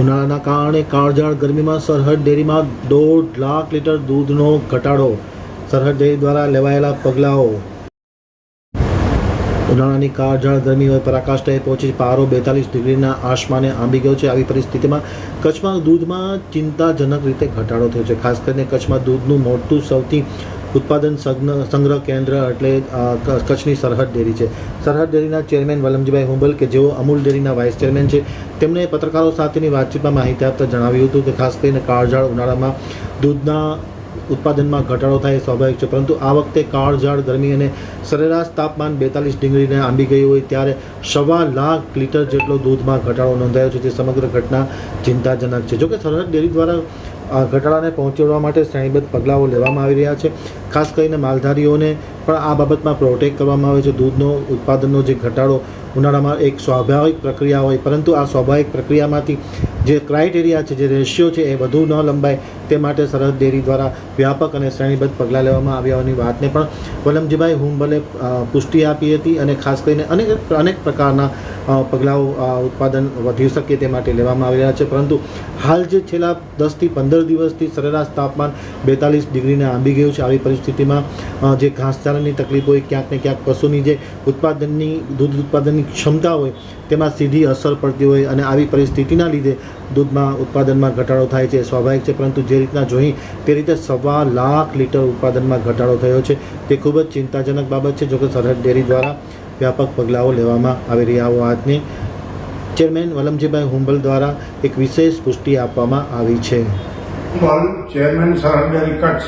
ઉનાળાના કારણે કાળઝાળ ગરમીમાં સરહદ ડેરીમાં દોઢ લાખ લીટર દૂધનો ઘટાડો. સરહદ ડેરી દ્વારા લેવાયેલા પગલાઓ. ઉનાળાની કાળઝાળ ગરમી હોય પરાકાષ્ઠાએ પહોંચી પારો બેતાલીસ ડિગ્રીના આસમાને આંબી ગયો છે. આવી પરિસ્થિતિમાં કચ્છમાં દૂધમાં ચિંતાજનક રીતે ઘટાડો થયો છે. ખાસ કરીને કચ્છમાં દૂધનું મોટું સૌથી ઉત્પાદન સંગ્રહ કેન્દ્ર એટલે કચ્છની સરહદ ડેરી છે. સરહદ ડેરીના ચેરમેન વલમજીભાઈ હુંબલ કે જેઓ અમૂલ ડેરીના વાઇસ ચેરમેન છે, તેમણે પત્રકારો સાથેની વાતચીતમાં માહિતી આપતા જણાવ્યું હતું કે ખાસ કરીને કાળઝાળ ઉનાળામાં દૂધના ઉત્પાદનમાં ઘટાડો થાય સ્વાભાવિક છે, પરંતુ આ વખતે કાળઝાળ ગરમી અને સરેરાશ તાપમાન બેતાલીસ ડિગ્રીને આંબી ગયું હોય ત્યારે સવા લાખ લીટર જેટલો દૂધમાં ઘટાડો નોંધાયો છે, જે સમગ્ર ઘટના ચિંતાજનક છે. જોકે સરહદ ડેરી દ્વારા ઘટાડાને પહોંચાડવા માટે શ્રેણીબદ્ધ પગલાઓ લેવામાં આવી રહ્યા છે. ખાસ કરીને માલધારીઓને પણ આ બાબતમાં પ્રોટેક્ટ કરવામાં આવે છે. દૂધનો ઉત્પાદનનો જે ઘટાડો ઉનાળામાં એક સ્વાભાવિક પ્રક્રિયા હોય, પરંતુ આ સ્વાભાવિક પ્રક્રિયામાંથી જે ક્રાઇટેરિયા છે, જે રેશિયો છે, એ વધુ ન લંબાય. તે માટે સરહદ ડેરી દ્વારા વ્યાપક અને શ્રેણીબદ્ધ પગલાં લેવામાં આવ્યા હોવાની વાતને પણ વલમજીભાઈ હુંબલે પુષ્ટિ આપી હતી અને ખાસ કરીને અનેક અનેક પ્રકારના પગલાઓ ઉત્પાદન વધી શકે તે માટે લેવામાં આવી રહ્યા છે. પરંતુ હાલ જે છેલ્લા દસથી પંદર દિવસથી સરેરાશ તાપમાન બેતાલીસ ડિગ્રીને આંબી ગયું છે. આવી પરિસ્થિતિમાં જે ઘાસચારાની તકલીફ હોય, ક્યાંક ને ક્યાંક પશુની જે ઉત્પાદનની, દૂધ ઉત્પાદનની ક્ષમતા હોય, તેમાં સીધી અસર પડતી હોય અને આવી પરિસ્થિતિના લીધે દૂધમાં ઉત્પાદનમાં ઘટાડો થાય છે સ્વાભાવિક છે, પરંતુ જે રીતના જોઈ તે રીતે સવા લાખ લીટર ઉત્પાદનમાં ઘટાડો થયો છે. તે ખૂબ જ ચિંતાજનક બાબત છે, જોકે સરહદ ડેરી દ્વારા વ્યાપક પગલાઓ લેવામાં આવી રહ્યા હોવાથી ચેરમેન વલમજીભાઈ હુંબલ દ્વારા એક વિશેષ પુષ્ટિ આપવામાં આવી છે. ચેરમેન સરહદ ડેરી કચ્છ.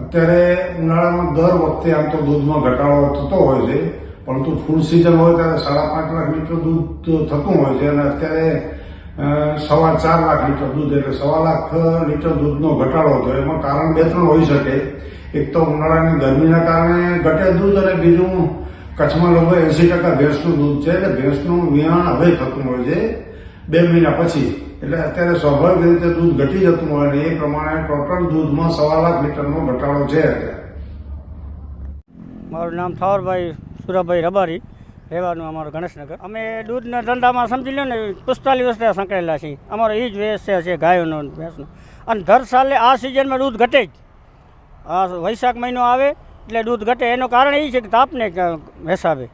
અત્યારે ઉનાળામાં દર વખતે આમ તો દૂધમાં ઘટાડો થતો હોય છે, પરંતુ ફૂલ સિઝન હોય ત્યારે સાડા પાંચ લાખ લીટર દૂધ થતું હોય છે અને અત્યારે સવા ચાર લાખ લીટર દૂધ એટલે સવા લાખ લીટર દૂધનો ઘટાડો હતો એમાં કારણ બે ત્રણ હોઈ શકે. એક તો ઉનાળાની ગરમીના કારણે ઘટે દૂધ અને બીજું કચ્છમાં લગભગ એંસી ટકા ભેંસનું દૂધ છે એટલે ભેંસનું વિહાણ હવે થતું હોય છે બે મહિના પછી. એટલે અત્યારે સ્વાભાવિક રીતે દૂધ ઘટી જતું હોય અને એ પ્રમાણે ટોટલ દૂધમાં સવા લાખ લીટરનો ઘટાડો છે અત્યારે. મારું નામ થાવરભાઈ સુરાભાઈ રબારી. રહેવાનું અમારું ગણેશનગર. અમે દૂધના ધંધામાં સમજી લો ને, પિસ્તાલીસ વર્ષથી સંકળાયેલા છીએ. અમારો એ જ વ્યવસાય છે ગાયોનો ભેંસનો અને દર સાલે આ સિઝનમાં દૂધ ઘટે જ. આ વૈશાખ મહિનો આવે એટલે દૂધ ઘટે. એનું કારણ એ છે કે તાપને હિસાબે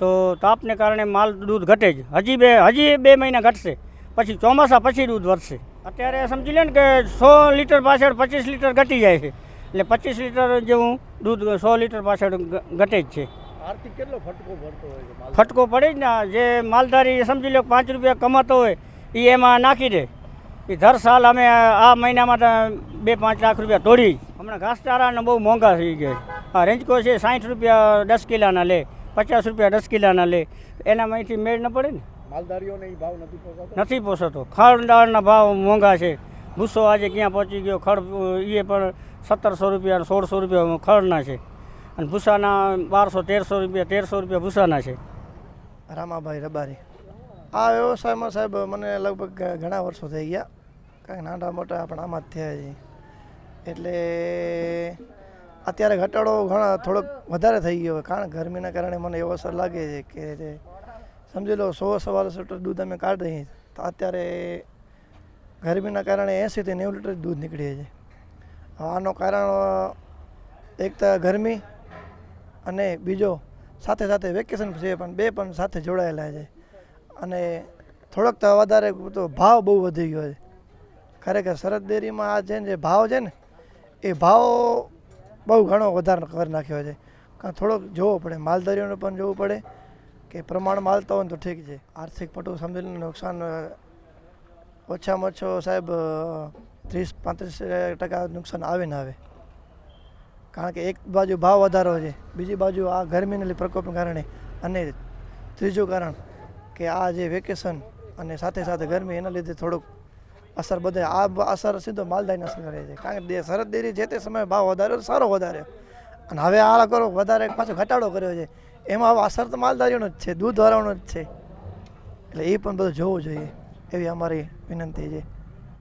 તો તાપને કારણે માલ દૂધ ઘટે જ. હજી બે હજી બે મહિના ઘટશે. પછી ચોમાસા પછી દૂધ વધશે. અત્યારે સમજી લે ને કે સો લીટર પાછળ પચીસ લીટર ઘટી જાય છે. એટલે પચીસ લીટર જેવું દૂધ સો લીટર પાછળ ઘટે જ છે. આર્થિક કેટલો ફટકો પડતો હોય છે ફટકો પડે જ ને જે માલધારી સમજી લો પાંચ રૂપિયા કમાતો હોય એ એમાં નાખી દે. એ દર સાલ અમે આ મહિનામાં બે પાંચ લાખ રૂપિયા તોડી. હમણાં ઘાસચારાને બહુ મોંઘા થઈ ગયા આ રેન્જકો છે સાઠ રૂપિયા દસ કિલાના લે પચાસ રૂપિયા દસ કિલાના લે. એનામાંથી મેળ ન પડે ને. માલધારીઓને એ ભાવ નથી પોસાતો? નથી પોસાતો. ખડ દાળના ભાવ મોંઘા છે. ભૂસો આજે ક્યાં પહોંચી ગયો? ખડ એ પણ સત્તરસો રૂપિયા સોળસો રૂપિયા ખડના છે. અને ભૂસાના બારસો, તેરસો રૂપિયા તેરસો રૂપિયા ભૂસાના છે. રામાભાઈ રબારી. આ વ્યવસાયમાં સાહેબ મને લગભગ ઘણા વર્ષો થઈ ગયા. કારણ કે નાના મોટા આપણે આમાં જ થયા છે. એટલે અત્યારે ઘટાડો ઘણા થોડોક વધારે થઈ ગયો કારણ ગરમીના કારણે મને એવો અસર લાગે છે કે સમજી લો સો સવા લીટર દૂધ અમે કાઢીએ તો અત્યારે ગરમીના કારણે એંસીથી નેવું લીટર દૂધ નીકળે છે. આનો કારણ એક તો ગરમી અને બીજો સાથે સાથે વેકેશન છે પણ બે પણ સાથે જોડાયેલા છે. અને થોડોક તો વધારે તો ભાવ બહુ વધી ગયો છે. ખરેખર સરહદ ડેરીમાં આ છે ને જે ભાવ છે ને, એ ભાવ બહુ ઘણો વધારે કરી નાખ્યો છે. કારણ થોડોક જોવો પડે, માલધારીઓને પણ જોવું પડે કે પ્રમાણ માલતા હોય તો ઠીક છે. આર્થિક પટુ સમજીને નુકસાન ઓછામાં ઓછો સાહેબ ત્રીસ પાંત્રીસ ટકા નુકસાન આવે ને આવે. કારણ કે એક બાજુ ભાવ વધારો છે, બીજી બાજુ આ ગરમીને પ્રકોપને કારણે અને ત્રીજું કારણ કે આ જે વેકેશન અને સાથે સાથે ગરમી એના લીધે થોડુંક અસર બધે, આ અસર સીધો માલદારીને અસર કરે છે. કારણ કે શરદ ડેરી જે તે સમયે ભાવ વધાર્યો સારો વધાર્યો. અને હવે આ કરો વધારે પાછો ઘટાડો કર્યો છે. એમાં હવે અસર તો માલધારીઓનો જ છે, દૂધ વાળાનો જ છે. એટલે એ પણ બધું જોવું જોઈએ એવી અમારી વિનંતી છે.